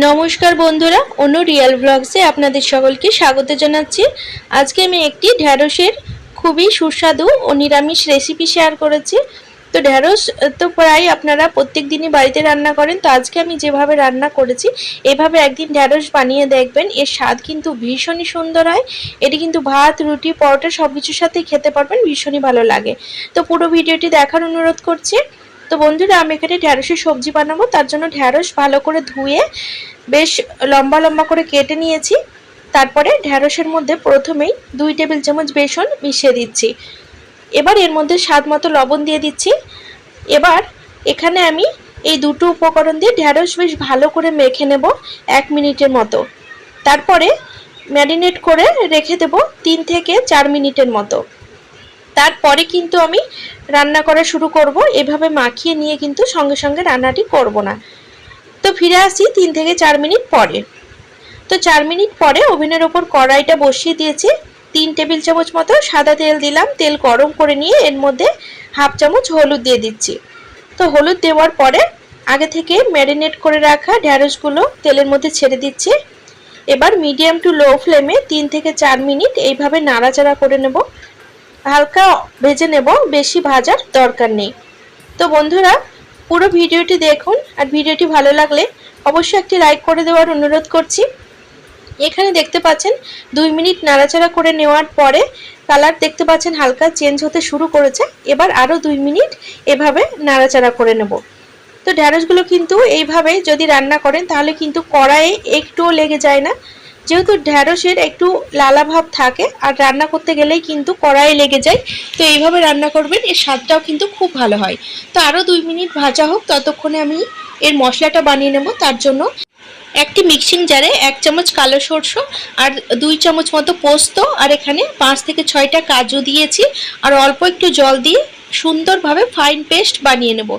নমস্কার বন্ধুরা অন্য রিয়েল ব্লগসে আপনাদের সকলকে স্বাগত জানাচ্ছি। আজকে আমি একটি ঢ্যাঁড়সের খুবই সুস্বাদু ও নিরামিষ রেসিপি শেয়ার করেছি। তো ঢ্যাঁড়স তো প্রায় আপনারা প্রত্যেক দিনই বাড়িতে রান্না করেন, তো আজকে আমি যেভাবে রান্না করেছি, এভাবে একদিন ঢ্যাঁড়স বানিয়ে দেখবেন, এর স্বাদ কিন্তু ভীষণই সুন্দর হয়। এটি কিন্তু ভাত, রুটি, পরোটা সব কিছুর সাথেই খেতে পারবেন, ভীষণই ভালো লাগে। তো পুরো ভিডিওটি দেখার অনুরোধ করছি। তো বন্ধুরা, আমি এখানে ঢ্যাঁড়সের সবজি বানাবো। তার জন্য ঢ্যাঁড়স ভালো করে ধুয়ে বেশ লম্বা লম্বা করে কেটে নিয়েছি। তারপরে ঢ্যাঁড়সের মধ্যে প্রথমেই দুই টেবিল চামচ বেসন মিশিয়ে দিচ্ছি। এবার এর মধ্যে স্বাদ মতো লবণ দিয়ে দিচ্ছি। এবার এখানে আমি এই দুটো উপকরণ দিয়ে ঢ্যাঁড়স বেশ ভালো করে মেখে নেব এক মিনিটের মতো। তারপরে ম্যারিনেট করে রেখে দেব তিন থেকে চার মিনিটের মতো। তারপরে কিন্তু আমি রান্না করা শুরু করব। এভাবে মাখিয়ে নিয়ে কিন্তু সঙ্গে সঙ্গে রান্নাটি করব না। তো ফিরে আসি তিন থেকে চার মিনিট পরে। তো চার মিনিট পরে ওভেনের ওপর কড়াইটা বসিয়ে দিয়েছি। তিন টেবিল চামচ মতো সাদা তেল দিলাম। তেল গরম করে নিয়ে এর মধ্যে হাফ চামচ হলুদ দিয়ে দিচ্ছি। তো হলুদ দেওয়ার পরে আগে থেকে ম্যারিনেট করে রাখা ঢ্যাঁড়সগুলো তেলের মধ্যে ছেড়ে দিচ্ছি। এবার মিডিয়াম টু লো ফ্লেমে তিন থেকে চার মিনিট এইভাবে নাড়াচাড়া করে নেব। হালকা ভেজে নেব, বেশি ভাজার দরকার নেই। তো বন্ধুরা, পুরো ভিডিওটি দেখুন, আর ভিডিওটি ভালো লাগলে অবশ্যই একটি লাইক করে দেওয়ার অনুরোধ করছি। এখানে দেখতে পাচ্ছেন, দুই মিনিট নাড়াচাড়া করে নেওয়ার পরে কালার দেখতে পাচ্ছেন হালকা চেঞ্জ হতে শুরু করেছে। এবার আরও দুই মিনিট এভাবে নাড়াচাড়া করে নেব। তো ঢ্যাঁড়সগুলো কিন্তু এইভাবে যদি রান্না করেন, তাহলে কিন্তু কড়াইয়ে একটুও লেগে যায় না। যেহেতু ঢ্যাঁড়সের একটু লালা ভাব থাকে, আর রান্না করতে গেলেই কিন্তু কড়াই লেগে যায়, তো এইভাবে রান্না করবেন, এর স্বাদটাও কিন্তু খুব ভালো হয়। তো আরও দুই মিনিট ভাজা হোক, ততক্ষণে আমি এর মশলাটা বানিয়ে নেব, তার জন্য একটি মিক্সিং জারে এক চামচ কালো সরষে আর দুই চামচ মতো পোস্ত, আর এখানে পাঁচ থেকে ছয়টা কাজু দিয়েছি, আর অল্প একটু জল দিয়ে সুন্দরভাবে ফাইন পেস্ট বানিয়ে নেব।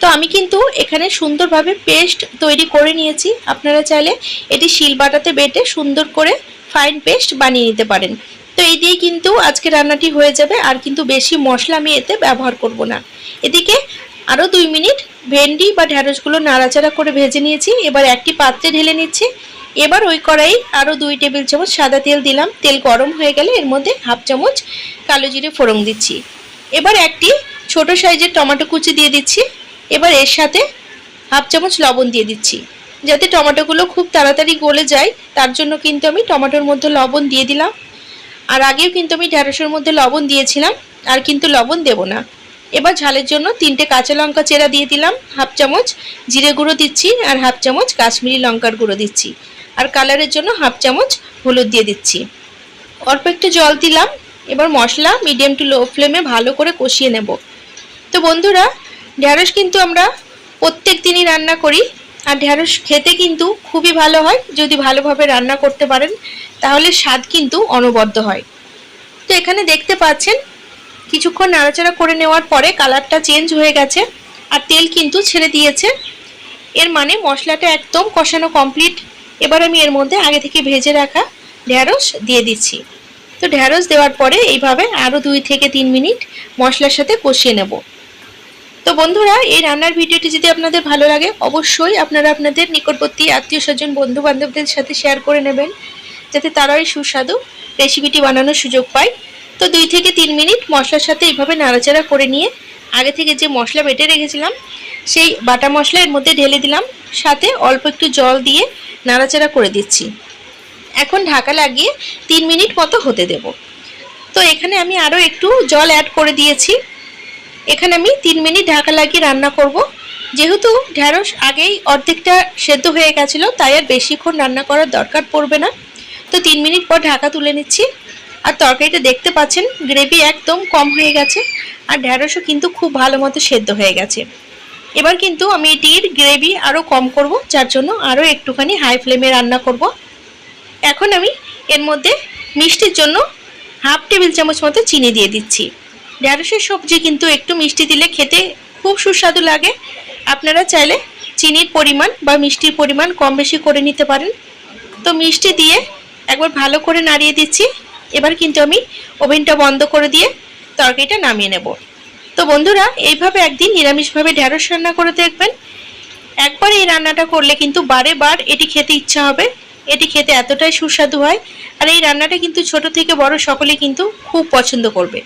তো আমি কিন্তু এখানে সুন্দরভাবে পেস্ট তৈরি করে নিয়েছি। আপনারা চাইলে এটি শিলবাটাতে বেটে সুন্দর করে ফাইন পেস্ট বানিয়ে নিতে পারেন। তো এই দিয়ে কিন্তু আজকে রান্নাটি হয়ে যাবে, আর কিন্তু বেশি মশলা আমি এতে ব্যবহার করব না। এদিকে আরও দুই মিনিট ভেন্ডি বা ঢ্যাঁড়সগুলো নাড়াচাড়া করে ভেজে নিয়েছি। এবার একটি পাত্রে ঢেলে নিচ্ছি। এবার ওই কড়াই আরও দুই টেবিল চামচ সাদা তেল দিলাম। তেল গরম হয়ে গেলে এর মধ্যে হাফ চামচ কালো জিরে ফোড়ন দিচ্ছি। এবার একটি ছোট সাইজের টমেটো কুচি দিয়ে দিচ্ছি। এবার এর সাথে হাফ চামচ লবণ দিয়ে দিচ্ছি। যাতে টমেটোগুলো খুব তাড়াতাড়ি গলে যায়, তার জন্য কিন্তু আমি টমেটোর মধ্যে লবণ দিয়ে দিলাম। আর আগেও কিন্তু আমি ঢ্যাঁড়সের মধ্যে লবণ দিয়েছিলাম, আর কিন্তু লবণ দেব না। এবার ঝালের জন্য তিনটে কাঁচা লঙ্কা চেরা দিয়ে দিলাম, হাফ চামচ জিরে গুঁড়ো দিচ্ছি, আর হাফ চামচ কাশ্মীরি লঙ্কার গুঁড়ো দিচ্ছি। আর কালারের জন্য হাফ চামচ হলুদ দিয়ে দিচ্ছি। অল্প একটু জল দিলাম এবার মশলা মিডিয়াম টু লো ফ্লেমে ভালো করে কষিয়ে নেব। তো বন্ধুরা ঢ্যাঁড়স কিন্তু আমরা প্রত্যেক দিনই রান্না করি আর ঢ্যাঁড়স খেতে কিন্তু খুবই ভালো হয়। যদি ভালোভাবে রান্না করতে পারেন, তাহলে স্বাদ কিন্তু অনবদ্য হয়। তো এখানে দেখতে পাচ্ছেন, কিছুক্ষণ নাড়াচাড়া করে নেওয়ার পরে কালারটা চেঞ্জ হয়ে গেছে আর তেল কিন্তু ছেড়ে দিয়েছে। এর মানে মশলাটা একদম কষানো কমপ্লিট এবার আমি এর মধ্যে আগে থেকে ভেজে রাখা ঢ্যাঁড়স দিয়ে দিচ্ছি। তো ঢ্যাঁড়স দেওয়ার পরে এইভাবে আরও দুই থেকে তিন মিনিট মশলার সাথে কষিয়ে নেব। তো বন্ধুরা, এই রান্নার ভিডিওটি যদি আপনাদের ভালো লাগে, অবশ্যই আপনারা আপনাদের নিকটবর্তী আত্মীয় স্বজন বন্ধু বান্ধবদের সাথে শেয়ার করে নেবেন, যাতে তারাই সুস্বাদু রেসিপিটি বানানোর সুযোগ পায়। তো দুই থেকে তিন মিনিট মশলার সাথে এইভাবে নাড়াচাড়া করে নিয়ে আগে থেকে যে মশলা বেটে রেখেছিলাম, সেই বাটা মশলা এর মধ্যে ঢেলে দিলাম। সাথে অল্প একটু জল দিয়ে নাড়াচাড়া করে দিচ্ছি। এখন ঢাকা লাগিয়ে তিন মিনিট মতো হতে দেব। তো এখানে আমি আরও একটু জল অ্যাড করে দিয়েছি। এখানে আমি তিন মিনিট ঢাকা লাগিয়ে রান্না করব। যেহেতু ঢ্যাঁড়স আগেই অর্ধেকটা সেদ্ধ হয়ে গেছিল, তাই আর বেশিক্ষণ রান্না করার দরকার পড়বে না। তো তিন মিনিট পর ঢাকা তুলে নিচ্ছি। আর তরকারিটা দেখতে পাচ্ছেন গ্রেভি একদম কম হয়ে গেছে আর ঢ্যাঁড়সও কিন্তু খুব ভালো মতো সেদ্ধ হয়ে গেছে। এবার কিন্তু আমি এটির গ্রেভি আরও কম করব, যার জন্য আরও একটুখানি হাই ফ্লেমে রান্না করব। এখন আমি এর মধ্যে মিষ্টির জন্য হাফ টেবিল চামচ মতো চিনি দিয়ে দিচ্ছি। ঢ্যাঁড়সের সবজি কিন্তু একটু মিষ্টি দিলে খেতে খুব সুস্বাদু লাগে। আপনারা চাইলে চিনির পরিমাণ বা মিষ্টির পরিমাণ কম বেশি করে নিতে পারেন। তো মিষ্টি দিয়ে একবার ভালো করে নাড়িয়ে দিচ্ছি। এবার কিন্তু আমি ওভেনটা বন্ধ করে দিয়ে তরকারিটা নামিয়ে নেব। তো বন্ধুরা, এইভাবে একদিন নিরামিষভাবে ঢ্যাঁড়স রান্না করে দেখবেন। একবার এই রান্নাটা করলে কিন্তু বারে বার এটি খেতে ইচ্ছা হবে। এটি খেতে এতটাই সুস্বাদু হয়। আর এই রান্নাটা কিন্তু ছোট থেকে বড় সকলে কিন্তু খুব পছন্দ করবে।